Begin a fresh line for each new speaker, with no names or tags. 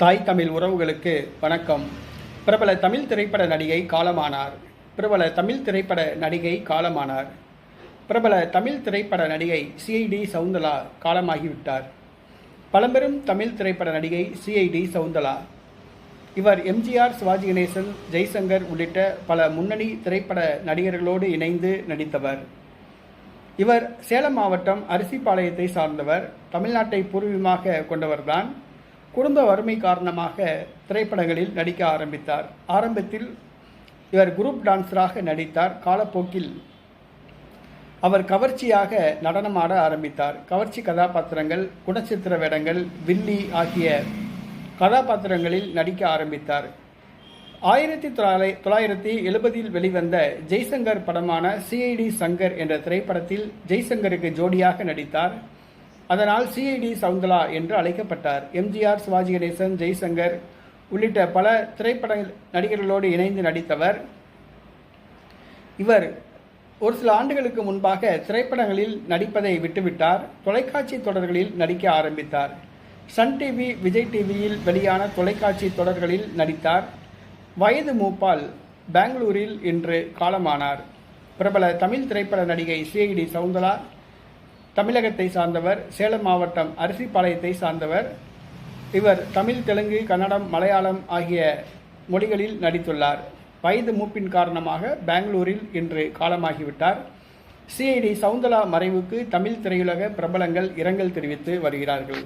தாய் தமிழ் உறவுகளுக்கு வணக்கம். பிரபல தமிழ் திரைப்பட நடிகை காலமானார். பிரபல தமிழ் திரைப்பட நடிகை காலமானார். பிரபல தமிழ் திரைப்பட நடிகை சிஐடி சவுந்தலா காலமாகிவிட்டார். பழம்பெரும் தமிழ் திரைப்பட நடிகை சிஐடி சவுந்தலா. இவர் எம்ஜிஆர் சிவாஜி கணேசன் ஜெய்சங்கர் உள்ளிட்ட பல முன்னணி திரைப்பட நடிகர்களோடு இணைந்து நடித்தவர். இவர் சேலம் மாவட்டம் அரிசிப்பாளையத்தை சார்ந்தவர். தமிழ்நாட்டை பூர்வீகமாக கொண்டவர்தான். குடும்ப வறுமை காரணமாக திரைப்படங்களில் நடிக்க ஆரம்பித்தார். ஆரம்பத்தில் இவர் குரூப் டான்ஸராக நடித்தார். காலப்போக்கில் அவர் கவர்ச்சியாக நடனமாட ஆரம்பித்தார். கவர்ச்சி கதாபாத்திரங்கள் குணச்சித்திர வேடங்கள் வில்லி ஆகிய கதாபாத்திரங்களில் நடிக்க ஆரம்பித்தார். ஆயிரத்தி தொள்ளாயிர தொள்ளாயிரத்தி எழுபதில் வெளிவந்த ஜெய்சங்கர் படமான சிஐடி சங்கர் என்ற திரைப்படத்தில் ஜெய்சங்கருக்கு ஜோடியாக நடித்தார். அதனால் சிஐடி சவுந்தலா என்று அழைக்கப்பட்டார். எம்ஜிஆர் சிவாஜி கணேசன் ஜெய்சங்கர் உள்ளிட்ட பல திரைப்பட நடிகர்களோடு இணைந்து நடித்தவர். இவர் ஒரு சில ஆண்டுகளுக்கு முன்பாக திரைப்படங்களில் நடிப்பதை விட்டுவிட்டார். தொலைக்காட்சி தொடர்களில் நடிக்க ஆரம்பித்தார். சன் டிவி விஜய் டிவியில் வெளியான தொலைக்காட்சி தொடர்களில் நடித்தார். வயது மூப்பால் பெங்களூரில் இன்று காலமானார். பிரபல தமிழ் திரைப்பட நடிகை சிஐடி சவுந்தலா தமிழகத்தை சார்ந்தவர் சேலம் மாவட்டம் அரிசிப்பாளையத்தை சார்ந்தவர். இவர் தமிழ் தெலுங்கு கன்னடம் மலையாளம் ஆகிய மொழிகளில் நடித்துள்ளார். வயது மூப்பின் காரணமாக பெங்களூரில் இன்று காலமாகிவிட்டார். சிஐடி சவுந்தலா மறைவுக்கு தமிழ் திரையுலக பிரபலங்கள் இரங்கல் தெரிவித்து வருகிறார்கள்.